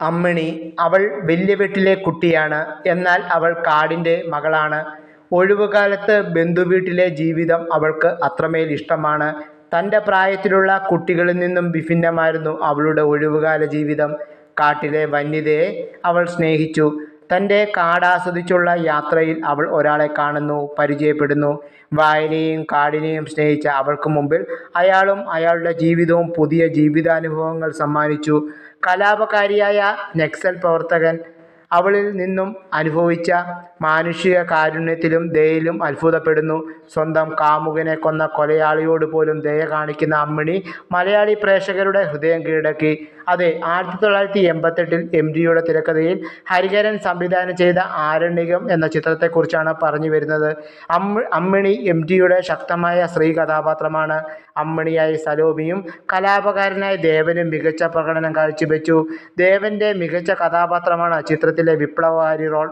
അമ്മിണി അവൾ വലിയ വീട്ടിലെ കുട്ടിയാണ്. എന്നാൽ അവൾ കാടിന്റെ മകളാണ്. ഒഴിവുകാലത്ത് ബന്ധുവീട്ടിലെ ജീവിതം അവൾക്ക് അത്രമേൽ ഇഷ്ടമാണ്. തന്റെ പ്രായത്തിലുള്ള കുട്ടികളിൽ നിന്നും വിഭിന്നമായിരുന്നു അവളുടെ ഒഴിവുകാല ജീവിതം. കാട്ടിലെ വന്യതയെ അവൾ സ്നേഹിച്ചു. തന്റെ കാടാസ്വദിച്ചുള്ള യാത്രയിൽ അവൾ ഒരാളെ കാണുന്നു പരിചയപ്പെടുന്നു. വായനയും കാടിനെയും സ്നേഹിച്ച അവൾക്ക് മുമ്പിൽ അയാളും അയാളുടെ ജീവിതവും പുതിയ ജീവിതാനുഭവങ്ങൾ സമ്മാനിച്ചു. കലാപകാരിയായ നക്സൽ പ്രവർത്തകൻ അവളിൽ നിന്നും അനുഭവിച്ച മാനുഷിക കാരുണ്യത്തിലും ദയയിലും അത്ഭുതപ്പെടുന്നു. സ്വന്തം കാമുകനെ കൊന്ന കൊലയാളിയോട് പോലും ദയ കാണിക്കുന്ന അമ്മിണി മലയാളി പ്രേക്ഷകരുടെ ഹൃദയം കീഴടക്കി. അതെ ആയിരത്തി തൊള്ളായിരത്തി എൺപത്തെട്ടിൽ എം ജിയുടെ തിരക്കഥയിൽ ഹരിഹരൻ സംവിധാനം ചെയ്ത ആരണ്യകം എന്ന ചിത്രത്തെക്കുറിച്ചാണ് പറഞ്ഞു വരുന്നത്. അമ്മ അമ്മിണി എം ജിയുടെ ശക്തമായ സ്ത്രീ കഥാപാത്രമാണ് അമ്മിണിയായി സലോമിയും കലാപകാരനായ ദേവനും മികച്ച പ്രകടനം കാഴ്ചവെച്ചു. ദേവന്റെ മികച്ച കഥാപാത്രമാണ് ചിത്രത്തിലെ വിപ്ലവകാരി റോൾ